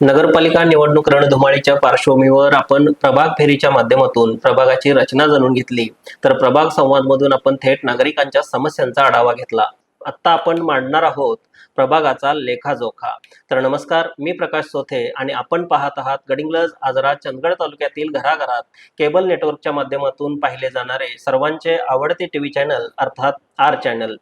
नगरपालिका निवडणूक रणधुमाळीच्या पार्श्वभूमीवर आपण प्रभाग फेरीच्या माध्यमातून प्रभागाची रचना जाणून घेतली. तर प्रभाग संवादमधून आपण थेट नागरिकांच्या समस्यांचा आढावा घेतला. आत्ता आपण मांडणार आहोत प्रभागाचा लेखाजोखा. तर नमस्कार मी प्रकाश सोथे आणि आपण पाहत आहात गडिंग्लज आजरा चंदगड तालुक्यातील घराघरात केबल नेटवर्कच्या माध्यमातून पाहिले जाणारे सर्वांचे आवडते टीव्ही चॅनल अर्थात आर चॅनल.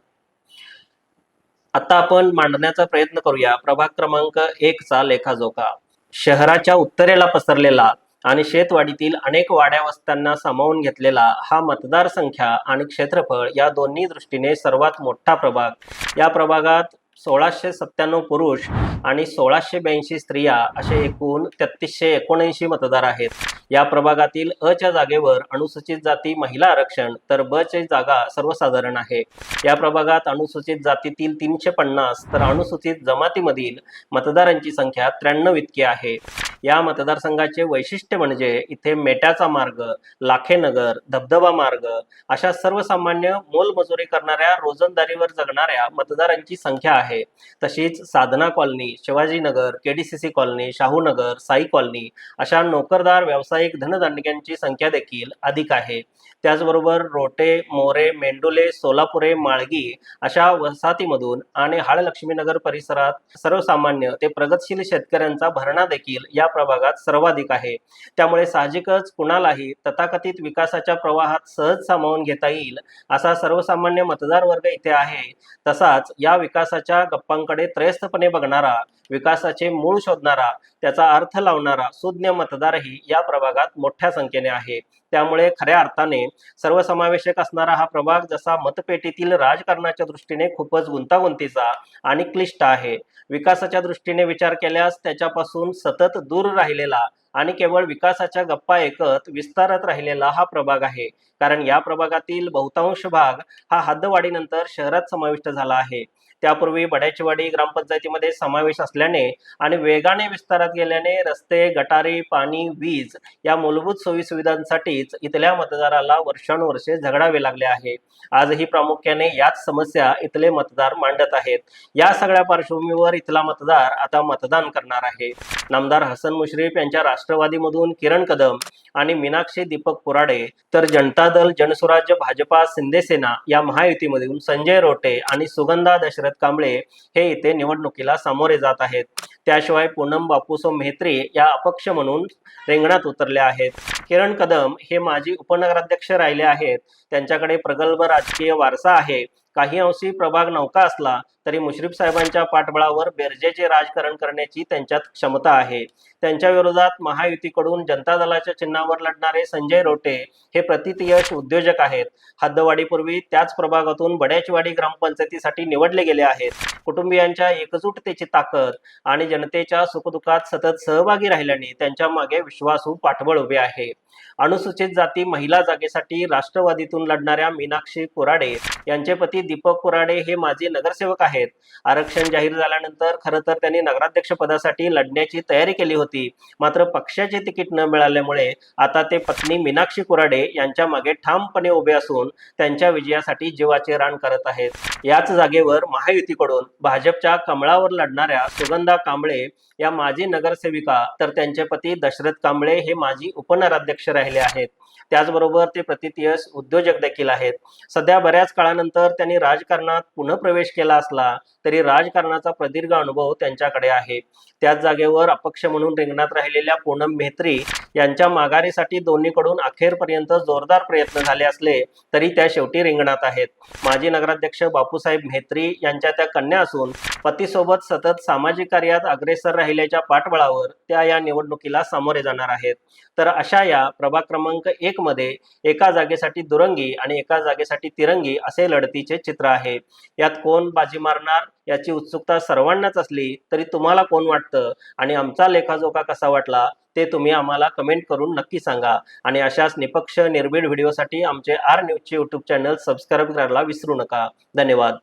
आता आपण मांडण्याचा प्रयत्न करूया. प्रभाग क्रमांक एक चा लेखाजोखा. शहराच्या उत्तरेला पसरलेला आणि शेतवाडीतील अनेक वाड्या वस्त्यांना सामावून घेतलेला हा मतदारसंख्या आणि क्षेत्रफळ या दोन्ही दृष्टीने सर्वात मोठा प्रभाग. या प्रभागात सोळाशे सत्त्याण्णव पुरुष आणि सोळाशे ब्याऐंशी स्त्रिया असे एकूण तेहतीसशे एकोणऐंशी मतदार आहेत. या प्रभागातील अ च्या जागेवर अनुसूचित जाती महिला आरक्षण तर ब ची जागा सर्वसाधारण आहे. या प्रभागात अनुसूचित जातीतील तीनशे पन्नास तर अनुसूचित जमातीमधील मतदारांची संख्या त्र्याण्णव इतकी आहे. या मतदारसंघाचे वैशिष्ट्य म्हणजे इथे मेट्याचा मार्ग लाखेनगर धबधबा मार्ग अशा सर्वसामान्य मोलमजुरी करणाऱ्या रोजंदारीवर जगणाऱ्या मतदारांची संख्या आहे. तशीच Sadhana colony Shivajinagar KDCC colony Shahunagar Sai colony अशा नोकरदार व्यावसायिक धनदांडग्यांची संख्या देखील अधिक आहे. त्याचबरोबर रोटे मोरे मेंडुले सोलापुरे माळगी अशा वसाहतीमधून आणि हाळलक्ष्मीनगर परिसरात सर्वसामान्य ते प्रगतशील शेतकऱ्यांचा भरणा देखील या प्रभागात सर्वाधिक आहे. त्यामुळे साहजिकच कुणालाही तथाकथित विकासाच्या प्रवाहात सहज सामावून घेता येईल असा सर्वसामान्य मतदार वर्ग इथे आहे. तसाच या विकासाच्या गप्पांकडे त्रयस्थपणे बघणारा विकासाचे मूळ शोधणारा त्याचा अर्थ लावणारा सुज्ञ मतदारही या प्रभागात मोठ्या संख्येने आहे. त्यामुळे खऱ्या अर्थाने सर्वसमावेशक असणारा हा प्रभाग जसा मतपेटीतील राजकारणाच्या दृष्टीने खूपच गुंतागुंतीचा आणि क्लिष्ट आहे. विकासाच्या दृष्टीने विचार केल्यास त्याच्यापासून सतत दूर राहिलेला आणि केवळ विकासाच्या गप्पा ऐकत विस्तारत राहिलेला हा प्रभाग आहे. कारण या प्रभागातील बहुतांश भाग हा हद्दवाढीनंतर शहरात समाविष्ट झाला आहे. त्यापूर्वी भड्याचीवाडी ग्रामपंचायतीमध्ये समावेश असल्याने आणि वेगाने विस्तारात गेल्याने रस्ते गटारी पाणी वीज या मूलभूत सोयी सुविधांसाठीच इथल्या मतदाराला वर्षानुवर्षे झगडावे लागले आहे. आजही प्रामुख्याने याच समस्या इथले मतदार मांडत आहेत. या सगळ्या पार्श्वभूमीवर इथला मतदार आता मतदान करणार आहे. नामदार हसन मुश्रीफ यांच्या राष्ट्रवादीमधून किरण कदम आणि मीनाक्षी दीपक पुराडे तर जनता दल जनसुराज्य भाजपा सिंदेसेना या महायुतीमधून संजय रोटे आणि सुगंधा दशरथ कांबळे हे इथे निवडणुकीला सामोरे जात आहेत. त्याशिवाय पूनम बापूसो मेहत्री या अपक्ष म्हणून रिंगणात उतरले आहेत. किरण कदम हे माजी उपनगराध्यक्ष राहिले आहेत. त्यांच्याकडे प्रगल्भ राजकीय वारसा आहे. काही अंशी प्रभाग नौका असला तरी मुश्रीफ साहेबांच्या पाठबळावर बेरजेचे राजकारण करण्याची त्यांच्यात क्षमता आहे. त्यांच्या विरोधात महायुतीकडून जनता दलाच्या चिन्हावर लढणारे संजय रोटे हे प्रतितयश उद्योजक आहेत. हद्दवाढीपूर्वी त्याच प्रभागातून बड्याचवाडी ग्रामपंचायतीसाठी निवडले गेले आहेत. कुटुंबियांच्या एकजुटतेची ताकद आणि जनतेच्या सुखदुःखात सतत सहभागी राहिल्याने त्यांच्या मागे विश्वासू पाठबळ उभे आहे. अनुसूचित जाती महिला जागेसाठी राष्ट्रवादीतून लढणाऱ्या मीनाक्षी कुराडे यांचे पती दीपक कुराडे हे माजी नगरसेवक आहेत. आरक्षण जाहीर झाल्यानंतर खरं तर त्यांनी नगराध्यक्ष पदासाठी लढण्याची तयारी केली होती. मात्र पक्षाचे तिकीट न मिळाल्यामुळे आता ते पत्नी मीनाक्षी कुराडे यांच्या मागे ठामपणे उभे असून त्यांच्या विजयासाठी जीवाचे रान करत आहेत. याच जागेवर महायुतीकडून भाजपच्या कमळावर लढणाऱ्या सुगंधा कांबळे या माजी नगरसेविका तर त्यांचे पती दशरथ कांबळे हे माजी उपनगराध्यक्ष राहिले आहेत. त्याचबरोबर ते प्रतितयश उद्योजक देखील आहेत. सध्या बऱ्याच काळानंतर त्यांनी त्यांनी राजकारणात पुनःप्रवेश केला असला तरी राजकारणाचा प्रदीर्घ अनुभव त्यांच्याकडे आहे. त्याच जागेवर अपक्ष म्हणून रिंगणात राहिलेल्या पूनम मेहत्री यांच्या माघारीसाठी दोन्हीकडून अखेरपर्यंत जोरदार प्रयत्न झाले असले तरी त्या शेवटी रिंगणात आहेत. माजी नगराध्यक्ष बापूसाहेब मेहत्री यांच्या त्या कन्या असून पतीसोबत सतत सामाजिक कार्यात अग्रेसर राहिल्याच्या पाठबळावर त्या या निवडणुकीला सामोरे जाणार आहेत. तर अशा या प्रभाग क्रमांक एक मध्ये एका जागेसाठी दुरंगी आणि एका जागेसाठी तिरंगी असे लढतीचे चित्र आहे. यात कोण बाजी मारणार याची उत्सुकता सर्वांनाच असली तरी तुम्हाला कोण वाटतं? आणि आमचा लेखाजोखा कसा वाटला ते तुम्ही आम्हाला कमेंट करून नक्की सांगा. आणि अशाच निपक्ष निर्भीड व्हिडिओसाठी आमचे आर न्यूजचे यूट्यूब चॅनल सबस्क्राईब करायला विसरू नका. धन्यवाद.